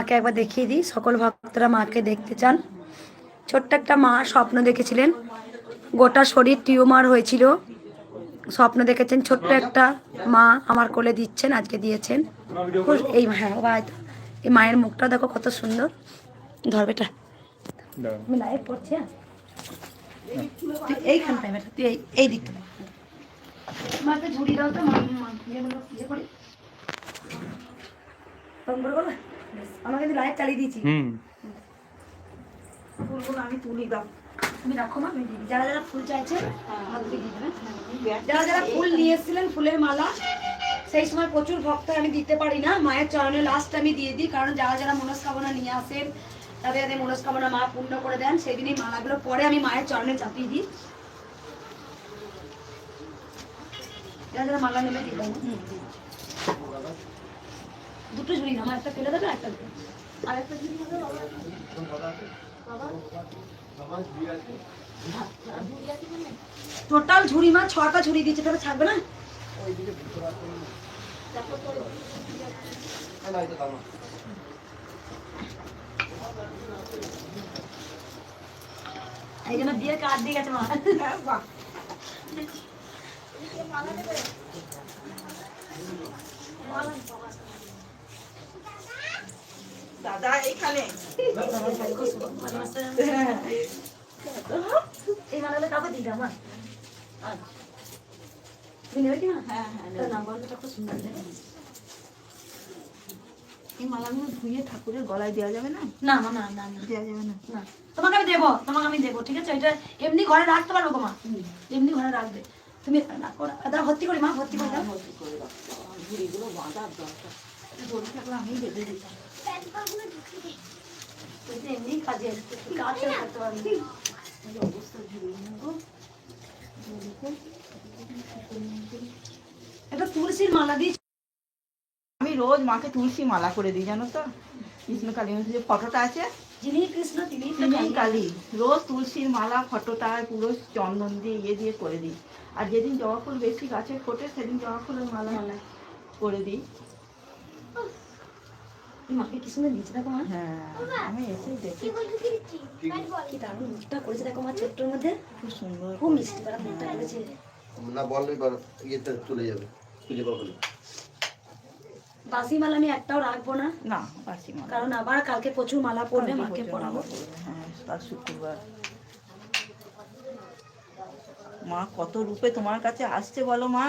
মাকে একবার দেখিয়ে দিই। সকল ভক্তরা মাকে দেখতে চান। ছোট্ট একটা মা স্বপ্ন দেখেছিলেন। গোটা শরীর টিউমার হয়েছিল। স্বপ্ন দেখেছেন, ছোট্ট একটা মা আমার কোলে দিচ্ছেন, আজকে দিয়েছেন। এই হ্যাঁ এই মায়ের মুখটা দেখো কত সুন্দর। ধরবেটা হ্যাঁ। এইখানটায় বেটা, তুই এই করি। আমাকে কিন্তু লাইভ চালিয়ে দিয়েছি। হুম। ফুলগুলো আমি তুলি দাও। তুমি রাখো মা আমি দিয়ে যারা যারা ফুল চাইছে আমাকে দিয়ে দেবেন। যারা যারা ফুল নিয়ে এসেছিলেন ফুলের মালা সেই সময় প্রচুর ভক্ত আমি দিতে পারি না। মায়ের চরণে লাস্ট আমি দিয়ে দিই কারণ যারা যারা মনস্কামনা নিয়ে আসেন তাদের যাদের মনস্কামনা মা পূর্ণ করে দেন। সেদিন এই মালাগুলো পরে আমি মায়ের চরণে চাপিয়ে দিই। যারা যারা মালা নেবে দেবো দুটো ঝুড়ি না আমার একটা ফেলে দেবে একটা দেবে। আর একটা ঝুড়ি হবে টোটাল ঝুড়ি মাছ ছটা ঝুড়ি দিচ্ছে তবে থাকবে না? এই জন্য দিয়ে কাঠ দিয়ে গেছে মা। দাদা এখানে এই মালাগুলো কাউকে দিই দাও মা তুমি নেবে কি না হ্যাঁ হ্যাঁ তোর নাম গন্ধটা খুব সুন্দর লাগে। এই মালাগুলো ধুয়ে ঠাকুরের গলায় দেওয়া যাবে না না না না দেওয়া যাবে না। না। তোমাকে আমি দেবো তোমাকে আমি দেবো ঠিক আছে? এটা এমনি ঘরে রাখতে পারব গো মা। এমনি ঘরে রাখবে। তুমি ভর্তি করি মা ভর্তি করে দাও। বাঁধার দরকার। থাকলে আমি বেঁধে দিতাম। এমনি কাজে আসবে তুই করতে পারবি অবস্থা ঝুড়ি নেব একটা তুলসীর মালা দিয়ে আমি রোজ মাকে তুলসী মালা করে দিই জানো তো? কৃষ্ণ কালী যে ফটোটা আছে? যিনি কৃষ্ণ তিনি কালী। রোজ তুলসীর মালা ফটোটায় পুরো চন্দন দিয়ে ইয়ে দিয়ে করে দিই। আর যেদিন জবা ফুল বেশি গাছে ফোটে সেদিন জবা ফুলের মালা করে দিই। মাকে কি সুন্দর দিয়েছে দেখো মা। হ্যাঁ আমি এসেই দেখি কি দারুণ মুখটা করেছে দেখো মা ছোট্টর মধ্যে। খুব সুন্দর। খুব মিষ্টি পারা মুখটা করেছে। না বললে ইয়েতে চলে যাবে খুঁজে পাবো না। বাসি মালা আমি একটাও রাখব না। না বাসি মালা কারণ আবার কালকে প্রচুর মালা পড়বে মাকে পড়াবো। হ্যাঁ কাল শুক্রবার। মা কত রূপে তোমার কাছে আসছে বলো মা।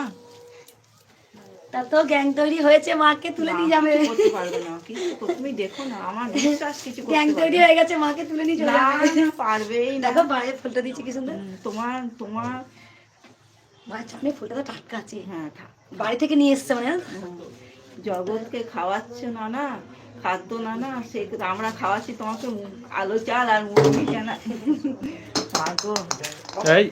তার তো গ্যাং তৈরি হয়েছে মাকে তুলে নিয়ে যাবে। কিছু করতে পারবে না তুমি দেখো না আমার বিশ্বাস কিছু গ্যাং তৈরি হয়ে গেছে মাকে তুলে নিয়ে চলে যাবে। না, পারবেই না। দেখো বাইরে ফুলটা দিচ্ছে কি সুন্দর। তোমার তোমার মায়ের সামনে ফুলটা তো টাটকা আছে। হ্যাঁ বাড়ি থেকে নিয়ে এসছে মানে জানো তো? জগৎকে খাওয়াচ্ছে না না খাদ্য না না সে আমরা খাওয়াচ্ছি তোমাকে আলো চাল আর মুড়ি না মাগো এই।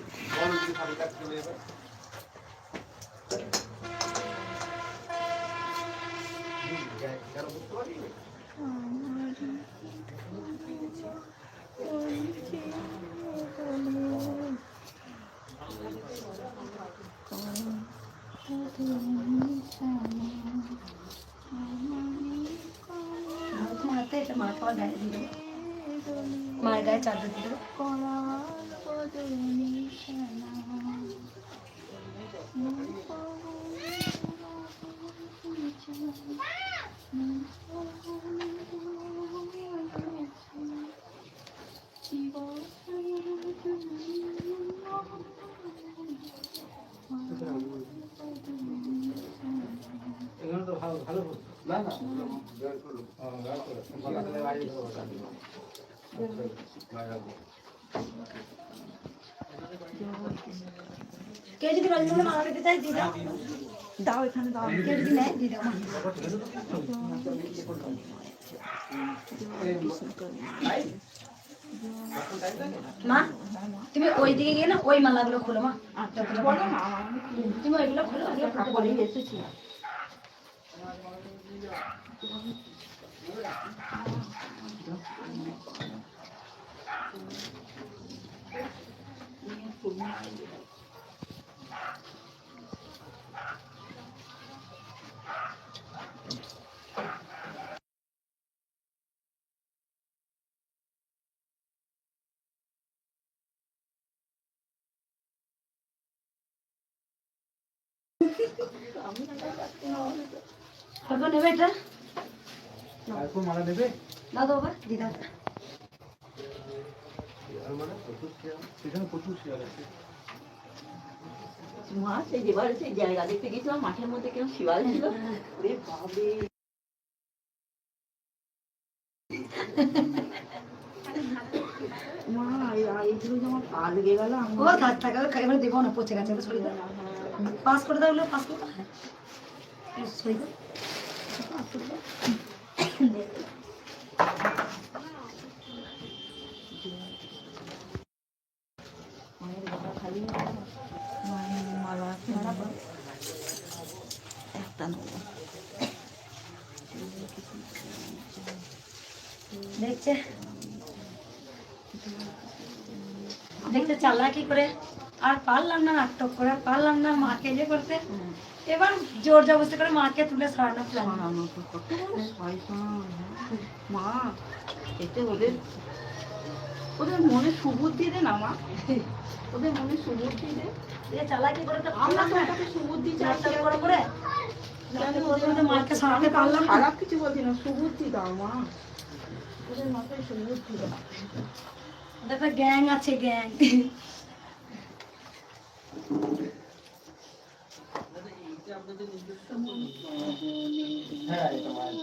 মার গায়ে দিয়ে দেবো। মায়ের গায়ে চাদর দিয়ে দেবো না না বের করো। ভালো করে বাড়ি যাবো। কেউ যদি রজনীগন্ধা মালা দিতে চাই দিয়ে দাও এখানে দাও। কেউ যদি নেয় দিয়ে দাও। মা তুমি ওই দিকে গিয়ে না ওই মালাগুলো খোলো মা। তুমি ওইগুলো খোলো আগে কাপড়ে এসেছি আমি একা না বলে নেবে এটা? আরেকটু মালা নেবে দাও দাও বাবা দিদা। আর মানে সেখানে প্রচুর আছে। সেই যেবারে সেই জায়গা দেখতে গেছিলাম মাঠের মধ্যে কেউ শিবাল ছিল। ওরে মা এই- আমার পা লেগে গেল ও থাক থাক দেবো না পচে গেছে দাও। পাস করে ওগুলো পাস করে দাও। হ্যাঁ মালা একটা দেখছে। দেখতে চালাকি করে? আর পারলাম না নাটক করে আর পারলাম না মাকে যে করতে। এবার জোর জবস্তি করে মাকে তুলে সরানো প্ল্যান হ্যাঁ। মা এতে ওদের ওদের মনে সুবুদ্ধি দে না মা। ওদের মনে সুবুদ্ধি দে। চালাকি করে তো আমরা পারলাম তো না। ওটাকে সুবুদ্ধি নাটক চাচ্ছি করে। মাকে সরাতে পারলাম খারাপ কিছু বলছি না সুবুদ্ধি দাও মা। ওদের মাথায় সুবুদ্ধি দাও। একটা গ্যাং আছে গ্যাং হ্যাঁ এটা মায়ের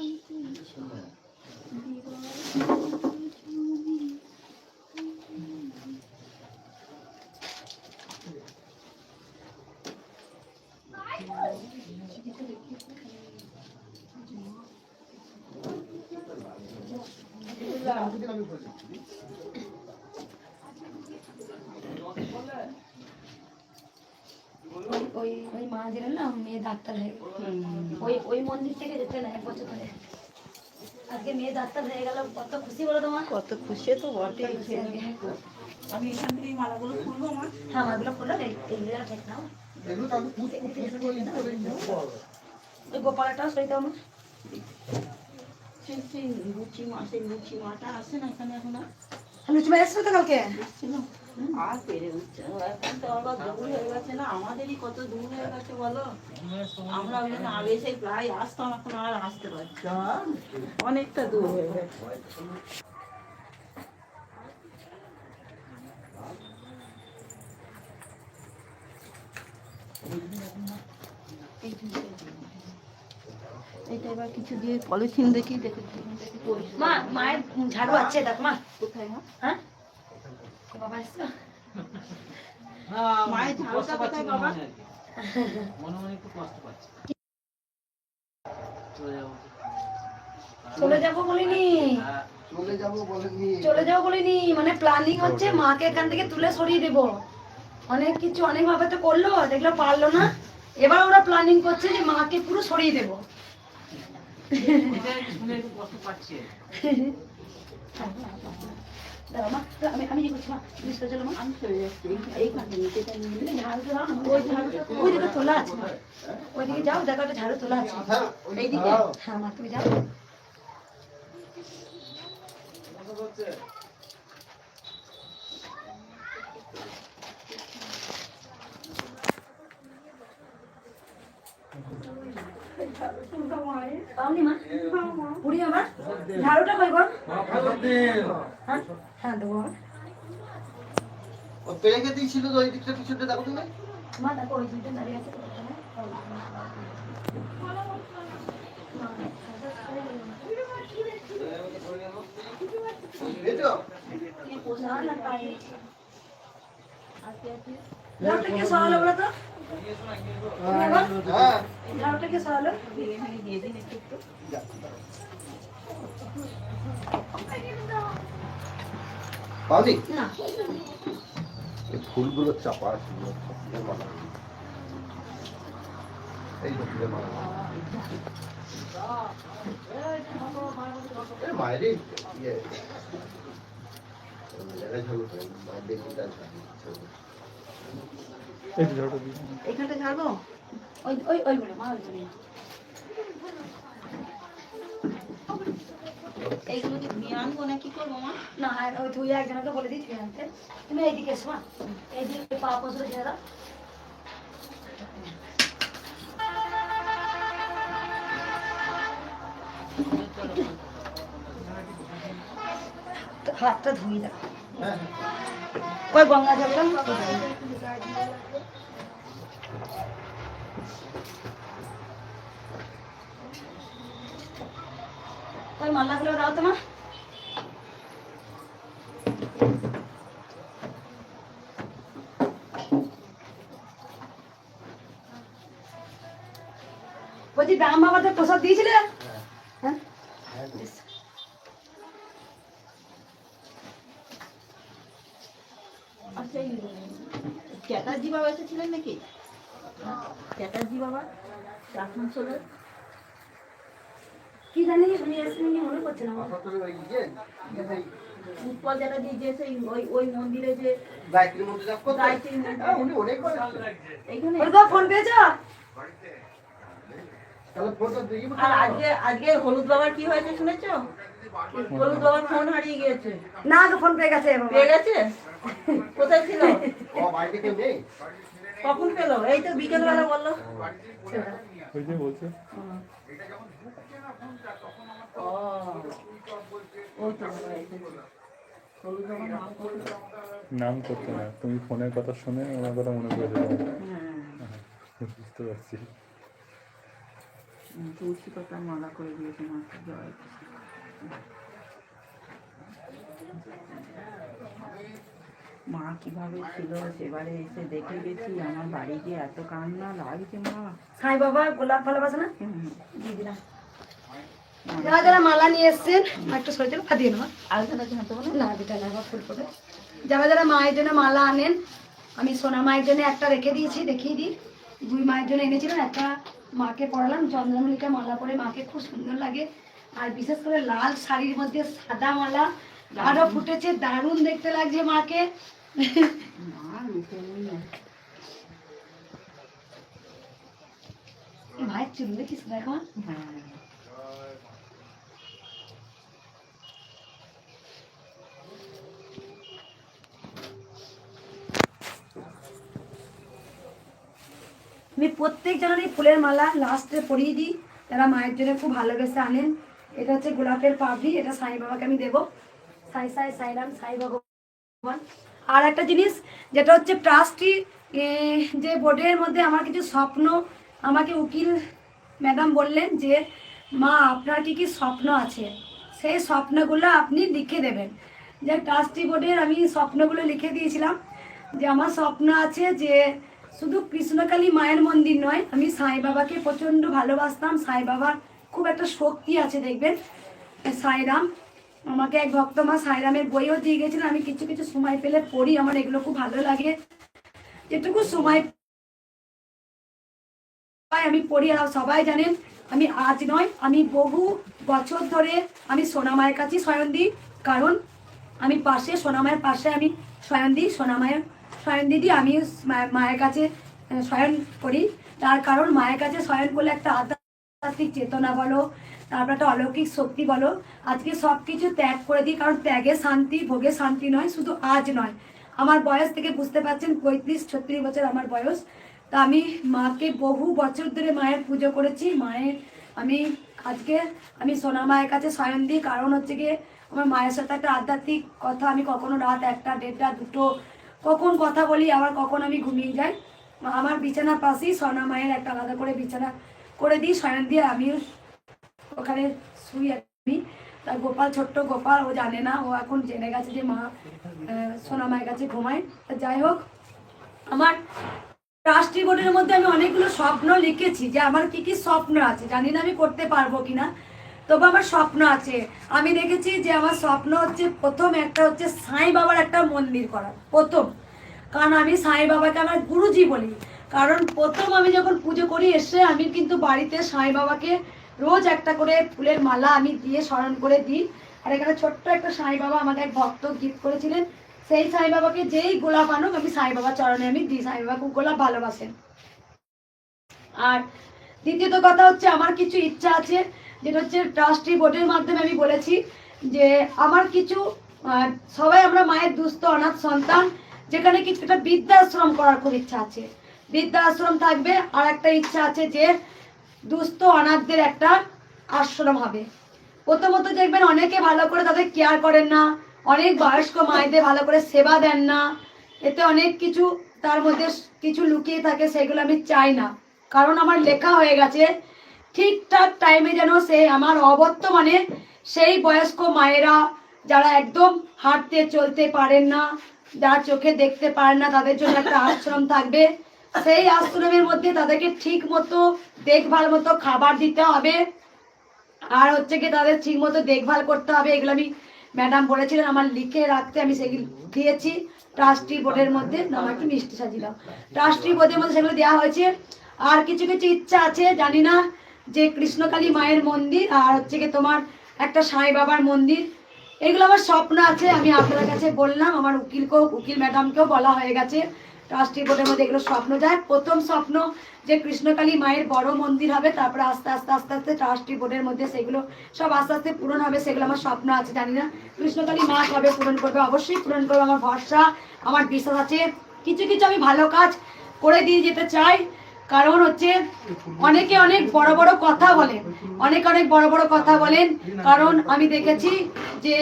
ওই ওই মা দিলেন না মেয়ে ডাক্তার হয়ে গেল। ওই ওই মন্দির থেকে যেতে না এক বছর ধরে আজকে মেয়ে ডাক্তার হয়ে গেল কত খুশি বলো তোমার? কত খুশি তো বটে আমি এখান থেকে মালাগুলো খুলবো মা। হ্যাঁ খুললো এইগুলো ঠিক নাও। ওই গোপালটাও সই দাও লুচি মা সেই লুচি মাটা আসে না এখানে এখন লুচি মা এসছো তো কালকে। আর পেরে উঠছে এখন তো আবার দূর হয়ে গেছে না আমাদেরই কত দূর হয়ে গেছে বলো আমরা ওই জন্য আগে সেই প্রায় আসতাম এখন আর আসতে পারছি অনেকটা দূর হয়ে গেছে এটা এবার কিছু দিয়ে পলিথিন দেখি দেখে মা মায়ের ঝাড়ু আছে দেখ মা। কোথায় হ্যাঁ? চলে যাব। চলে যাব বলিনি। চলে যাব বলেনি। চলে যাব বলিনি। মানে প্ল্যানিং হচ্ছে মাকে এখান থেকে তুলে সরিয়ে দেবো। অনেক কিছু অনেক ভাবে তো করল দেখল পারল না। এবার ওরা প্ল্যানিং করছে যে মাকে পুরো সরিয়ে দেবো। কষ্ট পাচ্ছি। মা, আমি আমি করছি মা তুমি চলো মা আমি চলে যাচ্ছি এই- নিচেটা ঝাড়ু ওই ঝাড়ুটা ওই দিকে তোলা আছে ওইদিকে যাও দেখো একটা ঝাড়ু তোলা আছে। হ্যাঁ এইদিকে হ্যাঁ মা তুমি যাও। পাওনি মা? পুরি আমার? ঝাড়ুটা কই গো? হ্যাঁ হ্যাঁ দেবো ও পেরেকে দিয়েছিল তো ওই দিকটা পিছনটা দেখো তুমি? মা দেখো ওই দুইটা দাঁড়িয়ে আছে এই তো। না না পাই ঝাড়ুটা কে সরালো বলো তো তুমি এখন হ্যাঁ ঝাড়ুটা কে সরালো ভেঙে ভেঙে দিয়ে দিন একটু একটু পাওনি না এই ফুলগুলো চাপা ছিল ফুলের মালা এই যে ফুলের মালা এ মায়ের এই ইয়ে জায়গায় ঝালু এই ঝাড়টা দিই এইখানটা ঝাড়বো ওই ওই ওইগুলো মা ওইগুলো এইগুলো আনব না কি করব মা? ওই একজনকে বলে দিই আনতে। তুমি এইদিকে এসো মা। এইদিকে পা হাতটা ধুই দাও। হ্যাঁ, হ্যাঁ। কই গঙ্গা জল দাও। কই মালাগুলো দাও তোমার বলছি দাম বাবাদের প্রসাদ দিয়েছিলে হ্যাঁ আচ্ছা এই এসেছিলেন নাকি? চ্যাটার্জি বাবা আসানসোলের কি জানি আমি এসে মনে করছে না উৎপল চ্যাটার্জি যে সেই ওই ওই মন্দিরে যে গায়ত্রী। হ্যাঁ। এইখানে। ফোন পেয়েছ? আর আজকে আজকে হলুদ বাবার কি হয়েছে শুনেছো? হলুদ বাবার ফোন হারিয়ে গিয়েছে। না তো ফোন পেয়ে গেছে বাবা। পেয়ে গেছে? কোথায় ছিল? ও বাড়িতে কেউ নেই? কখন পেল? এই তো বিকেল বেলা বলল। ওই যে বলছে। নাম করতে না তুমি ফোনের কথা শুনে ওনার কথা মনে করে দেবো। হ্যাঁ। বুঝতে পারছি। তুলসী মালা করে দিয়েছে মাকে জয়। কৃষ্ণ। মা কীভাবে ছিল সেবারে এসে দেখে গেছি আমার বাড়ি গিয়ে এত কান্না লাগছে মা। সাই বাবা গোলাপ ভালোবাসে না? দিয়ে দিলাম। যারা যারা মালা নিয়ে এসছেন একটু আলোচনা জানতে বলো না? দিটা না ফুল যারা যারা মায়ের জন্য মালা আনেন আমি সোনা মায়ের জন্য একটা রেখে দিয়েছি দেখিয়ে দিই। দুই মায়ের জন্য এনেছিলাম একটা মাকে পরালাম চন্দ্রমল্লিকা মালা পরে মাকে খুব সুন্দর লাগে। আর বিশেষ করে লাল শাড়ির মধ্যে সাদা মালা ফুটেছে দারুণ দেখতে লাগছে মাকে। ভাইয়ের চুল দেখো আমি প্রত্যেক জনেরই ফুলের মালা লাস্টে পরিয়ে দিই। তারা মায়ের জন্য খুব ভালোবেসে আনেন, এটা হচ্ছে গোলাপের পাপড়ি, এটা সাই বাবাকে আমি দেবো। সাই সাই সাইরাম সাই ভগবান। আর একটা জিনিস যেটা হচ্ছে ট্রাস্টি যে বোর্ডের মধ্যে আমার কিছু স্বপ্ন, আমাকে উকিল ম্যাডাম বললেন যে, মা, আপনার কি কি স্বপ্ন আছে? সেই স্বপ্নগুলো আপনি লিখে দেবেন। যে ট্রাস্টি বোর্ডের আমি স্বপ্নগুলো লিখে দিয়েছিলাম যে, আমার স্বপ্ন আছে যে, শুধু কৃষ্ণকালী মায়ের মন্দির নয়, আমি সাই বাবাকে প্রচণ্ড ভালোবাসতাম। সাই বাবার খুব একটা শক্তি আছে, দেখবেন? সাইরাম আমাকে এক ভক্ত মা সাইরামের বইও দিয়ে গেছিলেন আমি কিছু কিছু সময় পেলে পড়ি, আমার এগুলো খুব ভালো লাগে। যেটুকু সময় আমি পড়ি, আর সবাই জানেন, আমি আজ নয়, আমি বহু বছর ধরে আমি সোনামায়ের কাছে শয়ন দিই। কারণ আমি পাশে, সোনামায়ের পাশে আমি শয়ন দিই, সোনামায়ের শয়ন দিদি আমি মায়ের কাছে শয়ন করি। তার কারণ মায়ের কাছে শয়ন করলে একটা আধ্যাত্মিক চেতনা বলো তারপর একটা অলৌকিক শক্তি বলো। আজকে সব কিছু ত্যাগ করে দিই, কারণ ত্যাগে শান্তি, ভোগে শান্তি নয়, শুধু আজ নয়। আমার বয়স থেকে বুঝতে পারছেন, পঁয়ত্রিশ, ছত্রিশ বছর আমার বয়স। তা আমি মাকে বহু বছর ধরে মায়ের পুজো করেছি। মায়ের, আমি আজকে, আমি সোনা মায়ের কাছে শয়ন দিই। কারণ হচ্ছে গিয়ে, আমার মায়ের সাথে একটা আধ্যাত্মিক কথা, আমি কখনো রাত একটা, দেড়টা, দুটো, কখন কথা বলি, আবার কখন আমি ঘুমিয়ে যাই। আমার বিছানার পাশেই সোনা মায়ের একটা আলাদা করে বিছানা করে দিই, শয়ন দিয়ে আমিও ওখানে শুই আমি তা গোপাল ছোট্ট গোপাল, ও জানে না, ও এখন জেনে গেছে যে মা সোনা মায়ের কাছে ঘুমায়। তা যাই হোক, আমার ট্রাস্টি বোর্ডের মধ্যে আমি অনেকগুলো স্বপ্ন লিখেছি যে আমার কি কি স্বপ্ন আছে। জানি না আমি করতে পারব কিনা, তবে আমার স্বপ্ন আছে। আমি দেখেছি যে আমার স্বপ্ন হচ্ছে প্রথম একটা হচ্ছে সাই বাবার একটা মন্দির করা প্রথম। কারণ আমি সাই বাবাকে আমার গুরুজি বলি। কারণ প্রথম আমি যখন পুজো করি, এসে আমি কিন্তু বাড়িতে সাই বাবাকে রোজ একটা করে ফুলের মালা আমি দিয়ে স্মরণ করে দিই। আর এখানে ছোট্ট একটা সাই বাবা আমাকে এক ভক্ত গিফট করেছিলেন। সেই সাই বাবাকে যেই গোলাপ আনুক আমি সাই বাবার চরণে আমি দিই। সাই বাবা খুব গোলাপ ভালোবাসেন। আর দ্বিতীয়ত কথা হচ্ছে, আমার কিছু ইচ্ছা আছে, যেটা হচ্ছে ট্রাস্টি বোর্ডের মাধ্যমে আমি বলেছি যে আমার কিছু সবাই আমরা মায়ের দুস্থ, অনাথ সন্তান, যেখানে কিছু একটা বৃদ্ধাশ্রম করার খুব ইচ্ছা আছে। বৃদ্ধাশ্রম থাকবে আর একটা ইচ্ছা আছে যে দুস্থ, অনাথদের একটা আশ্রম হবে। প্রথমত দেখবেন অনেকে ভালো করে তাদের কেয়ার করেন না, অনেক বয়স্ক মায়েদের ভালো করে সেবা দেন না। এতে অনেক কিছু তার মধ্যে কিছু লুকিয়ে থাকে, সেগুলো আমি চাই না। কারণ আমার লেখা হয়ে গেছে, ঠিকঠাক টাইমে যেন সে আমার অবর্তমানে সেই বয়স্ক মায়েরা যারা একদম হাঁটতে চলতে পারেন না, যারা চোখে দেখতে পারেন না, তাদের জন্য একটা আশ্রম থাকবে। সেই আশ্রমের মধ্যে তাদেরকে ঠিক মতো দেখভাল মতো খাবার দিতে হবে। আর হচ্ছে কি তাদের ঠিক মতো দেখভাল করতে হবে। এগুলো আমি ম্যাডাম বলেছিলেন, আমার লিখে রাখতে আমি সেগুলি দিয়েছি। ট্রাস্টি বোর্ডের মধ্যে আমার একটু মিষ্টি সাজিলাম ট্রাস্টি বোর্ডের মধ্যে সেগুলো দেওয়া হয়েছে। আর কিছু কিছু ইচ্ছা আছে, জানি না, যে কৃষ্ণকালী মায়ের মন্দির আর হচ্ছে কি তোমার একটা সাই বাবার মন্দির। এগুলো আমার স্বপ্ন আছে, আমি আপনাদের কাছে বললাম, আমার উকিলকেও, উকিল ম্যাডামকেও বলা হয়ে গেছে। ট্রাস্টি বোর্ডের মধ্যে এগুলো স্বপ্ন যায়। প্রথম স্বপ্ন যে কৃষ্ণকালী মায়ের বড় মন্দির হবে তারপরে আস্তে আস্তে আস্তে আস্তে ট্রাস্টি বোর্ডের মধ্যে সেগুলো সব আস্তে আস্তে পূরণ হবে সেগুলো আমার স্বপ্ন আছে জানি না। কৃষ্ণকালী মা কবে পূরণ করবে? অবশ্যই পূরণ করবে আমার ভরসা আমার বিশ্বাস আছে। কিছু কিছু আমি ভালো কাজ করে দিয়ে যেতে চাই। কারণ হচ্ছে অনেকে অনেক বড় বড় কথা বলেন। অনেক অনেক বড় বড় কথা বলেন। কারণ আমি দেখেছি যে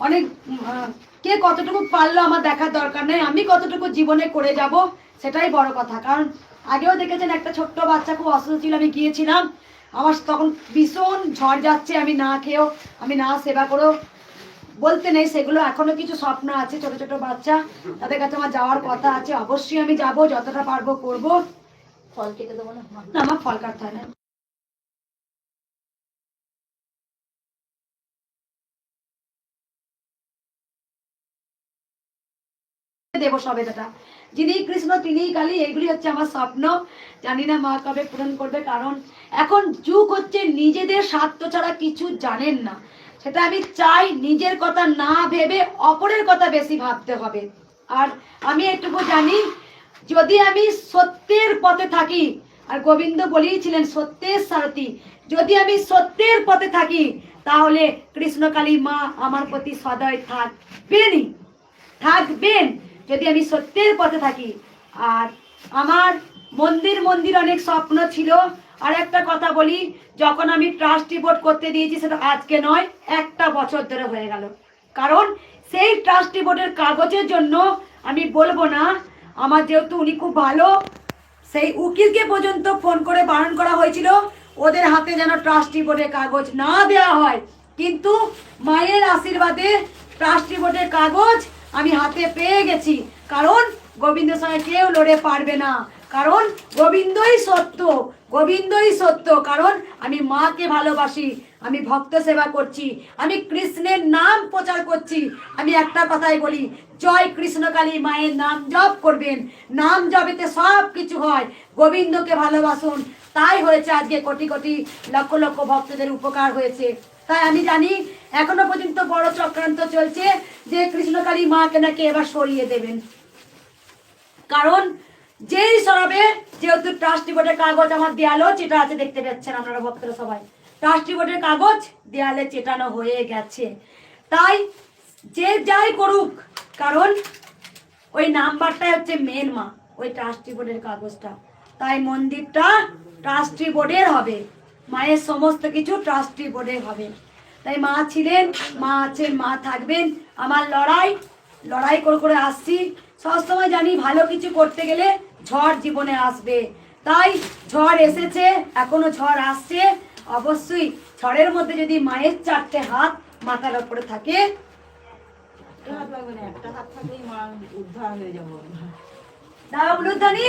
অনেক উম, আহ, কে কতটুকু পারল আমার দেখার দরকার নেই আমি কতটুকু জীবনে করে যাব সেটাই বড় কথা। কারণ আগেও দেখেছেন একটা ছোট্ট বাচ্চা খুব অসুস্থ ছিল আমি গিয়েছিলাম। আমার তখন ভীষণ ঝড় যাচ্ছে আমি না খেয়েও আমি না সেবা করেও। বলতে নেই সেগুলো এখনও কিছু স্বপ্ন আছে ছোট ছোট বাচ্চা। তাদের কাছে আমার যাওয়ার কথা আছে অবশ্যই আমি যাব যতটা পারব করব। ফল কেটে দেবো না? না আমার ফল কাটতে হয় না। দেব সবেদাটা যিনি কৃষ্ণ, তিনিই কালী, এইগুলি হচ্ছে আমার স্বপ্ন। জানি না মা কবে পূরণ করবে, কারণ এখন যুগ হচ্ছে নিজেদের স্বার্থ ছাড়া কিছু জানেন না। সেটা আমি চাই নিজের কথা না ভেবে অপরের কথা বেশি ভাবতে হবে। আর আমি এটুকু জানি, যদি আমি সত্যের পথে থাকি, আর গোবিন্দ বলেইছিলেন সত্যের সারথি। যদি আমি সত্যের পথে থাকি, তাহলে কৃষ্ণকালী মা আমার প্রতি সদয় থাকবেনই। থাকবেন। যদি আমি সত্যের পথে থাকি। আর আমার মন্দির মন্দির অনেক স্বপ্ন ছিল। আর একটা কথা বলি, যখন আমি ট্রাস্টি বোর্ড করতে দিয়েছি, সেটা আজকে নয়, একটা বছর ধরে হয়ে গেল। কারণ সেই ট্রাস্টি বোর্ডের কাগজের জন্য আমি বলব না, আমার যেহেতু উনি খুব ভালো, সেই উকিলকে পর্যন্ত ফোন করে বারণ করা হয়েছিল, ওদের হাতে যেন ট্রাস্টি বোর্ডের কাগজ না দেওয়া হয়। কিন্তু মায়ের আশীর্বাদে ট্রাস্টি বোর্ডের কাগজ আমি হাতে পেয়ে গেছি। কারণ গোবিন্দের সঙ্গে কেউ লড়ে পারবে না। কারণ গোবিন্দই সত্য গোবিন্দই সত্য। কারণ আমি মাকে ভালোবাসি, আমি ভক্ত সেবা করছি, আমি কৃষ্ণের নাম প্রচার করছি। আমি একটা কথাই বলি, জয় কৃষ্ণকালী মায়ের নাম জপ করবেন। নাম জপেতে সব কিছু হয়। গোবিন্দকে ভালোবাসুন। তাই হয়েছে আজকে কোটি কোটি লক্ষ লক্ষ ভক্তদের উপকার হয়েছে। তাই আমি জানি এখনও পর্যন্ত বড় চক্রান্ত চলছে যে কৃষ্ণকালী মাকে নাকি এবার সরিয়ে দেবেন। কারণ যেই সরাবে, যেহেতু ট্রাস্টি বোর্ডের কাগজ আমার দেয়ালেও চেটা আছে, দেখতে পাচ্ছেন আপনারা ভক্তরা সবাই। ট্রাস্টি বোর্ডের কাগজ দেয়ালে চেটানো হয়ে গেছে। তাই যে যাই করুক, কারণ ওই নাম্বারটাই হচ্ছে মেন মা, ওই ট্রাস্টি বোর্ডের কাগজটা। তাই মন্দিরটা ট্রাস্টি বোর্ডের হবে। মায়ের সমস্ত কিছু ট্রাস্টি বোর্ডের হবে। তাই মা ছিলেন মা আছেন মা থাকবেন। আমার লড়াই লড়াই করে করে আসছি। সবসময় জানি ভালো কিছু করতে গেলে ঝড় জীবনে আসবে। তাই ঝড় এসেছে এখনও ঝড় আসছে। অবশ্যই ঝড়ের মধ্যে যদি মায়ের চারটে হাত মাথার ওপরে থাকে একটা হাত একটা হাত থাকলেই মা উদ্ধার হয়ে যাব। দাও উলুধ্বনি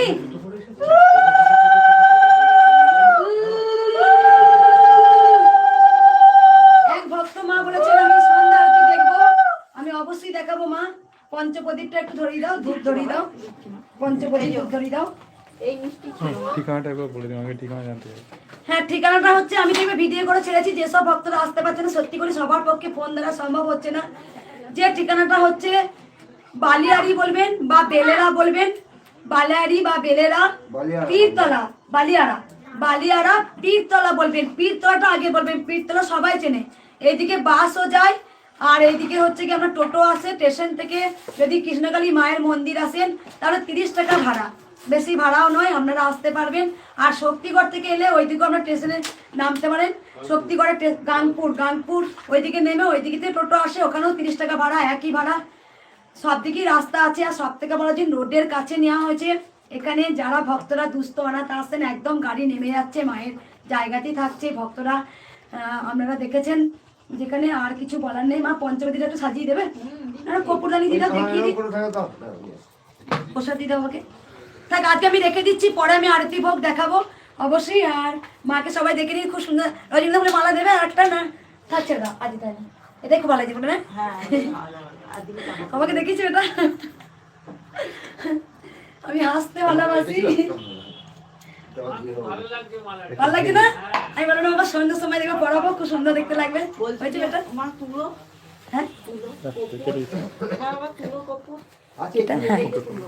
এক ভক্ত মা বলেছেন আমি সন্ধ্যা আরতি দেখব। আমি অবশ্যই দেখাবো মা। পঞ্চপ্রদীপটা একটু ধরিয়ে দাও ধূপ ধরিয়ে দাও। পঞ্চপ্রদীপ ধূপ ধরিয়ে দাও। এই মিষ্টি ঠিকানাটা একবার বলে দিন আমাকে ঠিকানা জানতে হবে হ্যাঁ ঠিকানাটা হচ্ছে আমি ভিডিও করে ছেড়েছি যেসব ভক্তরা আসতে পারছে না সত্যি করে সবার পক্ষে ফোন দেওয়া সম্ভব হচ্ছে না। যে ঠিকানাটা হচ্ছে বালিয়ারি বলবেন বা বেলেরা বলবেন বালিয়ারি বা বেলেরা। পীরতলা বালিয়ারা বালিয়ারা পীরতলা বলবেন পীরতলাটা আগে বলবেন পীরতলা সবাই চেনে। এইদিকে বাসও যায়, আর এইদিকে হচ্ছে কি আপনার টোটো আছে, স্টেশন থেকে যদি কৃষ্ণকালী মায়ের মন্দির আসেন, তাহলে তিরিশ টাকা ভাড়া। বেশি ভাড়াও নয়, আপনারা আসতে পারবেন। আর শক্তিগড় থেকে এলে ওইদিকে আপনার স্টেশনে নামতে পারেন। শক্তিগড়ে টে- গাংপুর গাংপুর ওইদিকে নেমে ওইদিকে টোটো আসে, ওখানেও তিরিশ টাকা ভাড়া, একই ভাড়া। সব দিকেই রাস্তা আছে, আর সব থেকে বড় যে রোডের কাছে নেওয়া হয়েছে, এখানে যারা ভক্তরা দুস্থ অনাথ আসছেন একদম গাড়ি নেমে যাচ্ছে, মায়ের জায়গাতেই থাকছে ভক্তরা। আপনারা দেখেছেন যেখানে আর কিছু বলার নেই। মা পঞ্চবতীটা একটু সাজিয়ে দেবে? আর কপুরদানি দিটা দেখিয়ে দিই প্রসাদ দিতে আমাকে থাক আজকে আমি রেখে দিচ্ছি পরে আমি আরতি ভোগ দেখাবো। অবশ্যই আর মাকে সবাই দেখে নিয়ে খুব সুন্দর রজনীগন্ধা বলে মালা দেবে আর একটা না। থাকছে না আজ তাই না এটাই খুব ভালো লাগছে বলে না? হ্যাঁ। আমাকে দেখিয়েছো এটা? আমি হাসতে ভালোবাসি। ভালো লাগছে না? আমি বলো না আমার সন্ধ্যের সময় দেখবে পড়াবো খুব সুন্দর দেখতে লাগবে। বলছি হয়েছে বেটা মা তুলো। হ্যাঁ? তুলো হ্যাঁ বাবা কপু। এটা? হ্যাঁ। তুলো